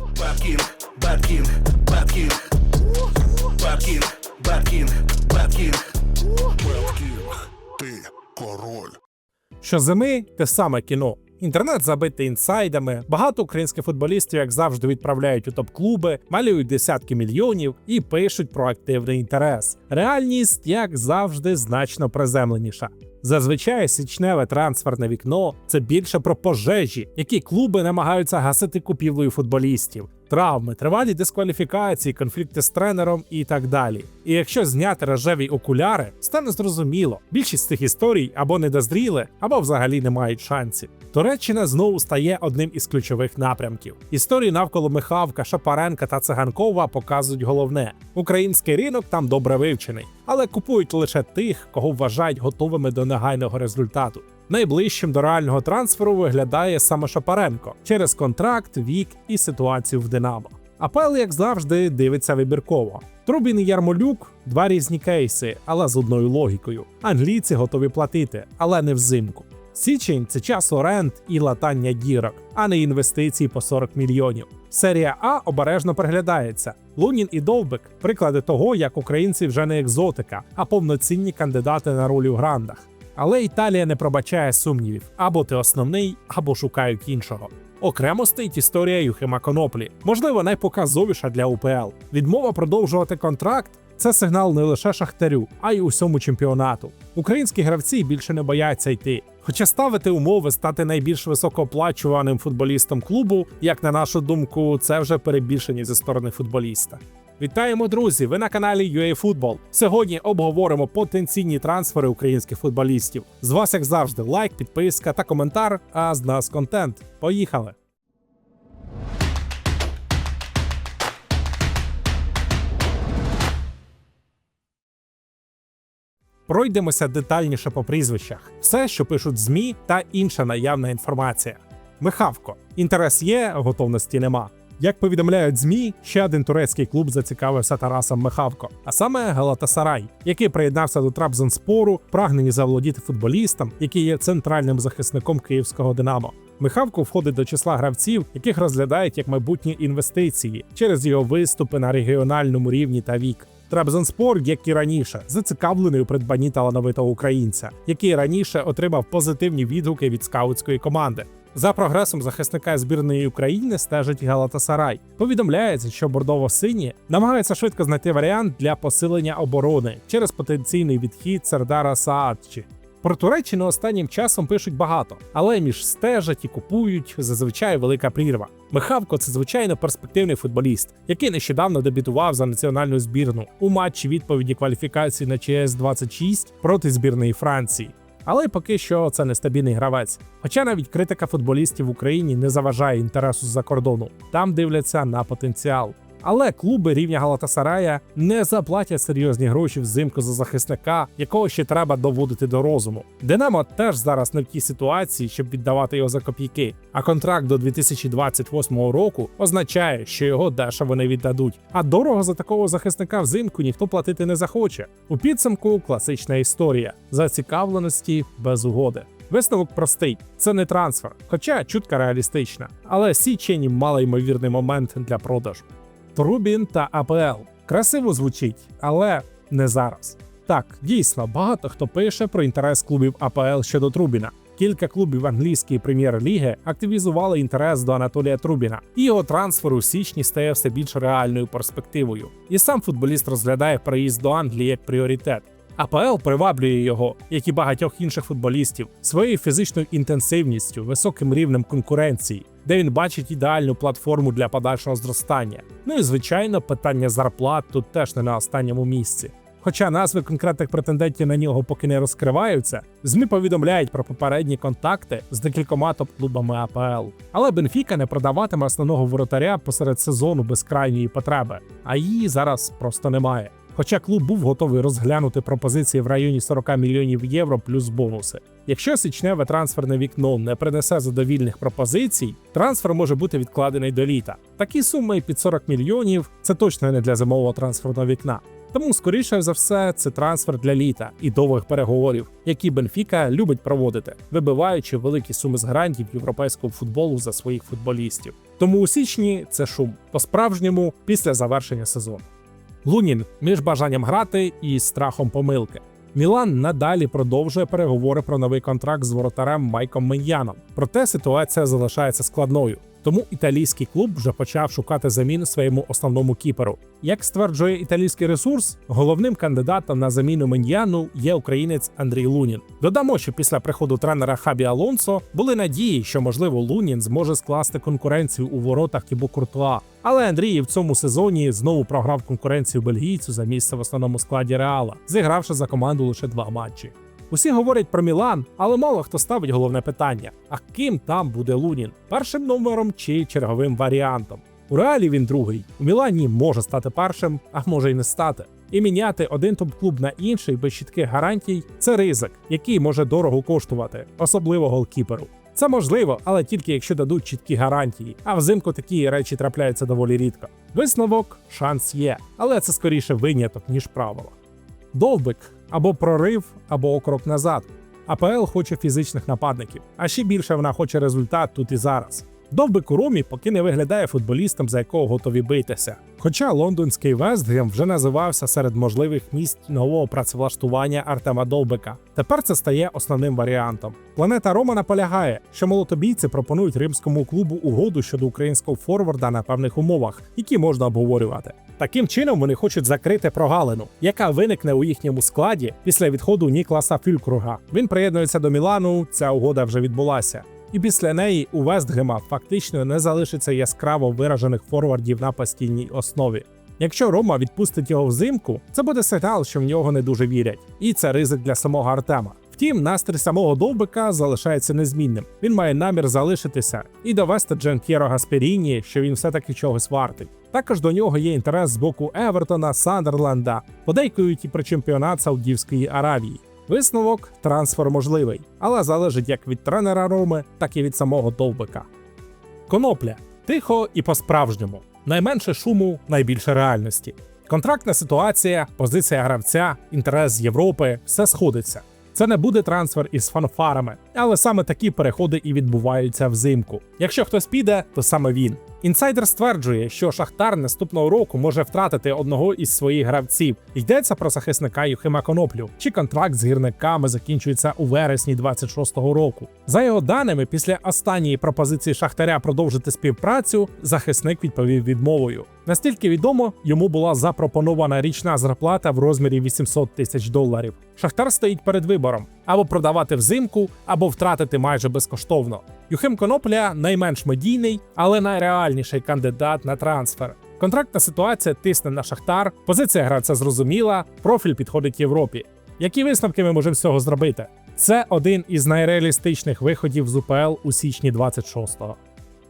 Бабкін, Бабкін, Бабкін, Бабкін, Бабкін, Бабкін, Беткін, ти король. Щозими те саме кіно. Інтернет забитий інсайдами. Багато українських футболістів, як завжди, відправляють у топ-клуби, малюють десятки мільйонів і пишуть про активний інтерес. Реальність, як завжди, значно приземленіша. Зазвичай січневе трансферне вікно це більше про пожежі, які клуби намагаються гасити купівлею футболістів, травми, тривалі дискваліфікації, конфлікти з тренером і так далі. І якщо зняти рожеві окуляри, стане зрозуміло, більшість цих історій або недозріли, або взагалі не мають шансів. Туреччина знову стає одним із ключових напрямків. Історії навколо Михавка, Шапаренка та Циганкова показують головне: український ринок там добре вивчений, але купують лише тих, кого вважають готовими до негайного результату. Найближчим до реального трансферу виглядає саме Шапаренко через контракт, вік і ситуацію в Динамо. АПЛ, як завжди, дивиться вибірково. Трубін і Ярмолюк два різні кейси, але з одною логікою. Англійці готові платити, але не взимку. Січень це час оренд і латання дірок, а не інвестиції по 40 мільйонів. Серія А обережно приглядається. Лунін і Довбик приклади того, як українці вже не екзотика, а повноцінні кандидати на ролі у грандах. Але Італія не пробачає сумнівів: або ти основний, або шукають іншого. Окремо стоїть історія Юхима Коноплі, можливо, найпоказовіша для УПЛ. Відмова продовжувати контракт це сигнал не лише шахтарю, а й усьому чемпіонату. Українські гравці більше не бояться йти. Хоча ставити умови стати найбільш високооплачуваним футболістом клубу, як на нашу думку, це вже перебільшення зі сторони футболіста. Вітаємо, друзі! Ви на каналі UAFootball. Сьогодні обговоримо потенційні трансфери українських футболістів. З вас, як завжди, лайк, підписка та коментар. А з нас контент. Поїхали! Пройдемося детальніше по прізвищах, все, що пишуть ЗМІ та інша наявна інформація. Михавко. Інтерес є, готовності нема. Як повідомляють ЗМІ, ще один турецький клуб зацікавився Тарасом Михавко, а саме Галатасарай, який приєднався до Трабзонспору, прагнені заволодіти футболістом, який є центральним захисником київського Динамо. Михавко входить до числа гравців, яких розглядають як майбутні інвестиції через його виступи на регіональному рівні та вік. Трабзонспор, як і раніше, зацікавлений у придбанні талановитого українця, який раніше отримав позитивні відгуки від скаутської команди. За прогресом захисника збірної України стежить Галатасарай. Повідомляється, що бордово-сині намагаються швидко знайти варіант для посилення оборони через потенційний відхід Сердара Саадчі. Про Туреччину останнім часом пишуть багато, але між стежать і купують зазвичай велика прірва. Михавко це звичайно перспективний футболіст, який нещодавно дебютував за національну збірну у матчі відповіді кваліфікації на ЧС 26 проти збірної Франції. Але поки що це нестабільний гравець. Хоча навіть критика футболістів в Україні не заважає інтересу з-за кордону, там дивляться на потенціал. Але клуби рівня Галатасарая не заплатять серйозні гроші взимку за захисника, якого ще треба доводити до розуму. Динамо теж зараз не в тій ситуації, щоб віддавати його за копійки. А контракт до 2028 року означає, що його дешево не віддадуть. А дорого за такого захисника взимку ніхто платити не захоче. У підсумку класична історія зацікавленості без угоди. Висновок простий: це не трансфер, хоча чутка реалістична. Але січень малоймовірний момент для продажу. Трубін та АПЛ. Красиво звучить, але не зараз. Так, дійсно, багато хто пише про інтерес клубів АПЛ щодо Трубіна. Кілька клубів англійської прем'єр-ліги активізували інтерес до Анатолія Трубіна, і його трансфер у січні стає все більш реальною перспективою. І сам футболіст розглядає приїзд до Англії як пріоритет. АПЛ приваблює його, як і багатьох інших футболістів, своєю фізичною інтенсивністю, високим рівнем конкуренції, де він бачить ідеальну платформу для подальшого зростання. Ну і звичайно, питання зарплат тут теж не на останньому місці. Хоча назви конкретних претендентів на нього поки не розкриваються, ЗМІ повідомляють про попередні контакти з декількома топ-клубами АПЛ. Але Бенфіка не продаватиме основного воротаря посеред сезону без крайньої потреби, а її зараз просто немає. Хоча клуб був готовий розглянути пропозиції в районі 40 мільйонів євро плюс бонуси. Якщо січневе трансферне вікно не принесе задовільних пропозицій, трансфер може бути відкладений до літа. Такі суми під 40 мільйонів це точно не для зимового трансферного вікна. Тому, скоріше за все, це трансфер для літа і довгих переговорів, які Бенфіка любить проводити, вибиваючи великі суми з грантів європейського футболу за своїх футболістів. Тому у січні це шум по-справжньому після завершення сезону. Лунін між бажанням грати і страхом помилки. Мілан надалі продовжує переговори про новий контракт з воротарем Майком Меньяном. Проте ситуація залишається складною. Тому італійський клуб вже почав шукати заміну своєму основному кіперу. Як стверджує італійський ресурс, головним кандидатом на заміну Меньяну є українець Андрій Лунін. Додамо, що після приходу тренера Хабі Алонсо були надії, що можливо Лунін зможе скласти конкуренцію у воротах Тібо Куртуа. Але Андрій в цьому сезоні знову програв конкуренцію бельгійцю за місце в основному складі Реала, зігравши за команду лише два матчі. Усі говорять про Мілан, але мало хто ставить головне питання: а ким там буде Лунін? Першим номером чи черговим варіантом? У реалі він другий. У Мілані може стати першим, а може й не стати. І міняти один топ-клуб на інший без чітких гарантій це ризик, який може дорого коштувати, особливо голкіперу. Це можливо, але тільки якщо дадуть чіткі гарантії. А взимку такі речі трапляються доволі рідко. Висновок шанс є, але це скоріше виняток ніж правило. Довбик або прорив, або окрок назад. АПЛ хоче фізичних нападників, а ще більше вона хоче результат тут і зараз. Довбик у Ромі поки не виглядає футболістом, за якого готові битися. Хоча лондонський Вестгем вже називався серед можливих місць нового працевлаштування Артема Довбика. Тепер це стає основним варіантом. Планета Рома наполягає, що молотобійці пропонують римському клубу угоду щодо українського форварда на певних умовах, які можна обговорювати. Таким чином вони хочуть закрити прогалину, яка виникне у їхньому складі після відходу Нікласа Фюлькруга. Він приєднується до Мілану. Ця угода вже відбулася. І після неї у Вестгема фактично не залишиться яскраво виражених форвардів на постійній основі. Якщо Рома відпустить його взимку, це буде сигнал, що в нього не дуже вірять, і це ризик для самого Артема. Втім, настрій самого довбика залишається незмінним. Він має намір залишитися і довести Джен П'єро Гасперіні, що він все-таки чогось вартий. Також до нього є інтерес з боку Евертона, Сандерленда, подейкують і про чемпіонат Саудівської Аравії. Висновок трансфер можливий, але залежить як від тренера Роми, так і від самого довбика. Конопля тихо і по-справжньому. Найменше шуму, найбільше реальності. Контрактна ситуація, позиція гравця, інтерес з Європи все сходиться. Це не буде трансфер із фанфарами, але саме такі переходи і відбуваються взимку. Якщо хтось піде, то саме він. Інсайдер стверджує, що Шахтар наступного року може втратити одного із своїх гравців. Йдеться про захисника Юхима Коноплю, чи контракт з гірниками закінчується у вересні 26-го року. За його даними, після останньої пропозиції Шахтаря продовжити співпрацю, захисник відповів відмовою. Настільки відомо, йому була запропонована річна зарплата в розмірі 800 тисяч доларів. Шахтар стоїть перед вибором або продавати взимку, або втратити майже безкоштовно. Юхим Конопля найменш медійний, але найреальніший кандидат на трансфер. Контрактна ситуація тисне на Шахтар, позиція гравця зрозуміла, профіль підходить Європі. Які висновки ми можемо з цього зробити? Це один із найреалістичних виходів з УПЛ у січні 26-го.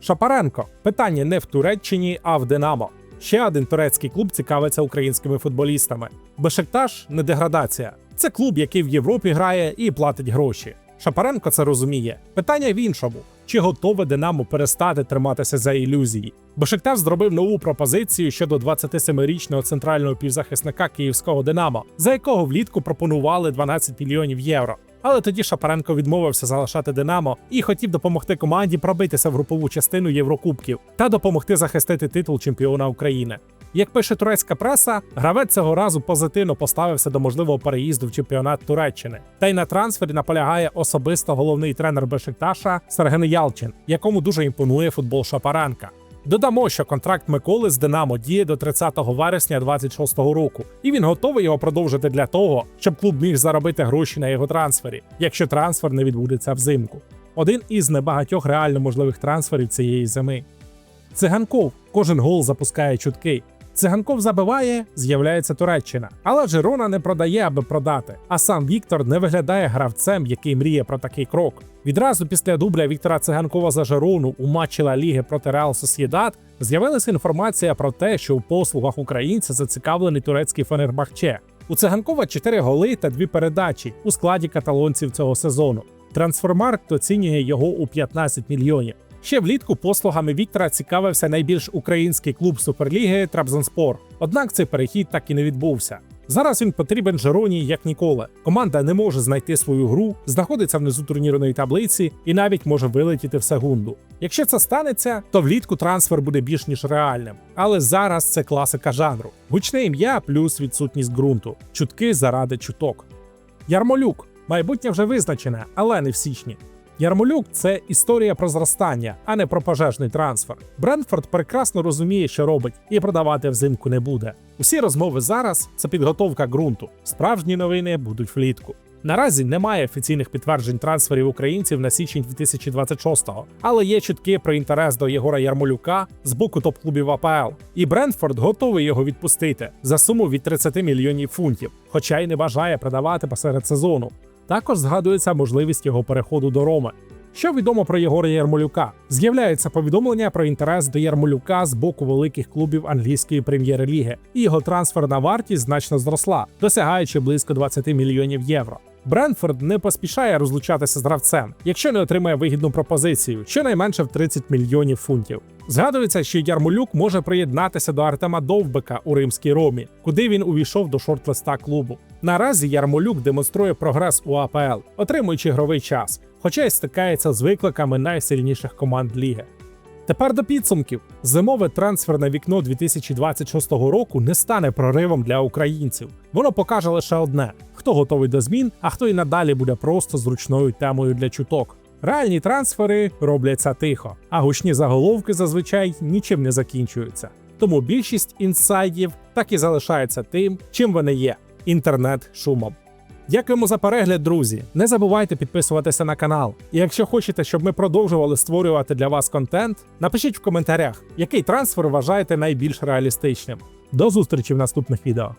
Шапаренко питання не в Туреччині, а в Динамо. Ще один турецький клуб цікавиться українськими футболістами. Бешикташ не деградація. Це клуб, який в Європі грає і платить гроші. Шапаренко це розуміє. Питання в іншому: чи готове Динамо перестати триматися за ілюзії? Бешикташ зробив нову пропозицію щодо 27-річного центрального півзахисника київського Динамо, за якого влітку пропонували 12 мільйонів євро. Але тоді Шапаренко відмовився залишати Динамо і хотів допомогти команді пробитися в групову частину Єврокубків та допомогти захистити титул чемпіона України. Як пише турецька преса, гравець цього разу позитивно поставився до можливого переїзду в чемпіонат Туреччини. Та й на трансфері наполягає особисто головний тренер Бешикташа Серген Ялчин, якому дуже імпонує футбол Шапаренка. Додамо, що контракт Миколи з Динамо діє до 30 вересня 26-го року, і він готовий його продовжити для того, щоб клуб міг заробити гроші на його трансфері, якщо трансфер не відбудеться взимку. Один із небагатьох реально можливих трансферів цієї зими. Циганков кожен гол запускає чутки. Циганков забиває, з'являється Туреччина. Але Жирона не продає, аби продати. А сам Віктор не виглядає гравцем, який мріє про такий крок. Відразу після дубля Віктора Циганкова за Жирону у матчі Ла Ліги проти Реал Сосєдат з'явилася інформація про те, що у послугах українця зацікавлений турецький Фенербахче. У Циганкова 4 голи та 2 передачі у складі каталонців цього сезону. Трансформаркт оцінює його у 15 мільйонів. Ще влітку послугами Віктора цікавився найбільш український клуб Суперліги Трабзонспор. Однак цей перехід так і не відбувся. Зараз він потрібен Жероні як ніколи. Команда не може знайти свою гру, знаходиться внизу турнірної таблиці і навіть може вилетіти в секунду. Якщо це станеться, то влітку трансфер буде більш ніж реальним. Але зараз це класика жанру. Гучне ім'я плюс відсутність ґрунту, чутки заради чуток. Ярмолюк майбутнє вже визначене, але не в січні. Ярмолюк це історія про зростання, а не про пожежний трансфер. Брентфорд прекрасно розуміє, що робить, і продавати взимку не буде. Усі розмови зараз це підготовка ґрунту. Справжні новини будуть влітку. Наразі немає офіційних підтверджень трансферів українців на січень 2026-го, але є чутки про інтерес до Єгора Ярмолюка з боку топ-клубів АПЛ. І Брентфорд готовий його відпустити за суму від 30 мільйонів фунтів, хоча й не бажає продавати посеред сезону. Також згадується можливість його переходу до Роми. Що відомо про Єгора Ярмолюка? З'являються повідомлення про інтерес до Ярмолюка з боку великих клубів англійської прем'єр-ліги, і його трансферна вартість значно зросла, досягаючи близько 20 мільйонів євро. Бренфорд не поспішає розлучатися з гравцем, якщо не отримає вигідну пропозицію, щонайменше в 30 мільйонів фунтів. Згадується, що Ярмолюк може приєднатися до Артема Довбека у римській Ромі, куди він увійшов до шорт-листа клубу. Наразі Ярмолюк демонструє прогрес у АПЛ, отримуючи ігровий час, хоча й стикається з викликами найсильніших команд ліги. Тепер до підсумків. Зимове трансферне вікно 2026 року не стане проривом для українців. Воно покаже лише одне: хто готовий до змін, а хто і надалі буде просто зручною темою для чуток. Реальні трансфери робляться тихо, а гучні заголовки зазвичай нічим не закінчуються. Тому більшість інсайдів так і залишається тим, чим вони є інтернет-шумом. Дякуємо за перегляд, друзі. Не забувайте підписуватися на канал. І якщо хочете, щоб ми продовжували створювати для вас контент, напишіть в коментарях, який трансфер вважаєте найбільш реалістичним. До зустрічі в наступних відео.